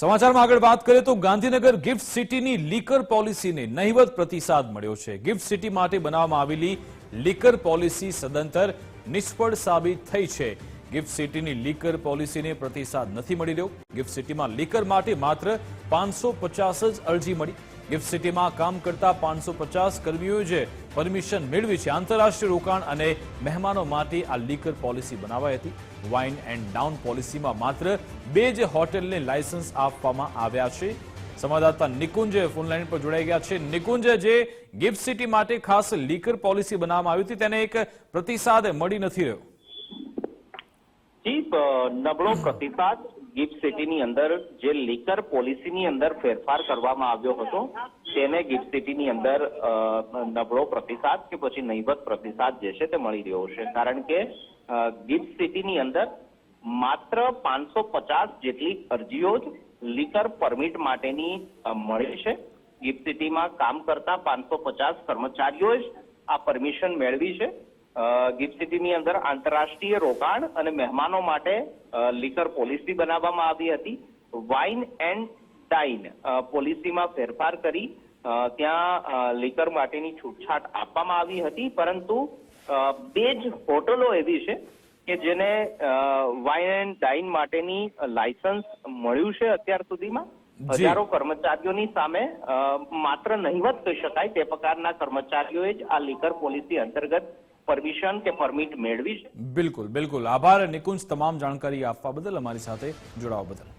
સમાચારમાં આગળ વાત કરીએ તો ગાંધીનગર ગિફ્ટ સિટીની લીકર પોલિસીને નહિવત પ્રતિસાદ મળ્યો છે. ગિફ્ટ સિટી માટે બનાવવામાં આવેલી લીકર પોલિસી સદંતર નિષ્ફળ સાબિત થઈ છે. ગિફ્ટ સિટીની લીકર પોલિસીને પ્રતિસાદ નથી મળી રહ્યો. ગિફ્ટ સિટીમાં લીકર માટે માત્ર પાંચસો જ અરજી મળી. ગિફ્ટ સિટીમાં કામ કરતા પાંચસો પચાસ કર્મીઓએ પરમિશન મેળવી છે, આંતરરાષ્ટ્રીય રોકાણ અને મહેમાનો માટે આ લીકર પોલિસી બનાવાઈ હતી. વાઇન એન્ડ ડાઉન પોલિસીમાં માત્ર બે જ હોટેલને લાયસન્સ આપવામાં આવ્યા છે. સંવાદદાતા નિકુંજ ફોનલાઈન પર જોડાઈ ગયા છે. નિકુંજ, જે ગિફ્ટ સિટી માટે ખાસ લીકર પોલિસી બનાવવામાં આવી હતી, તેને એક પ્રતિસાદ મળી નથી રહ્યો. જી નબળો પ્રતિસાદ ગિફ્ટ સિટીની અંદર જે લીકર પોલિસીની અંદર ફેરફાર કરવામાં આવ્યો હતો તેને ગિફ્ટ સિટીની અંદર નબળો પ્રતિસાદ કે પછી નહીવત પ્રતિસાદ જે છે તે મળી રહ્યો છે. કારણ કે ગિફ્ટ સિટીની અંદર માત્ર પાંચસો પચાસ જેટલી અરજીઓ જ લીકર પરમિટ માટેની મળી છે. ગિફ્ટ સિટીમાં કામ કરતા પાંચસો પચાસ કર્મચારીઓ જ આ પરમિશન મેળવી છે. ગિફ્ટ સિટીની અંદર આંતરરાષ્ટ્રીય રોકાણ અને મહેમાનો માટે લીકર પોલિસી બનાવવામાં આવી હતી. વાઇન એન્ડ ડાઇન પોલિસીમાં ફેરફાર કરી ત્યાં લીકર માટેની છૂટછાટ આપવામાં આવી હતી. પરંતુ બે જ હોટલો એવી છે કે જેને વાઇન એન્ડ ડાઇન માટેની લાયસન્સ મળ્યું છે અત્યાર સુધીમાં. હજારો કર્મચારીઓની સામે માત્ર નહીવત કહી શકાય તે પ્રકારના કર્મચારીઓએ જ આ લીકર પોલિસી અંતર્ગત પરમિશન કે પરમિટ મેળવી છે? બિલકુલ બિલકુલ. આભાર નિકુંજ તમામ જાણકારી આપવા બદલ અમારી સાથે જોડાવા બદલ.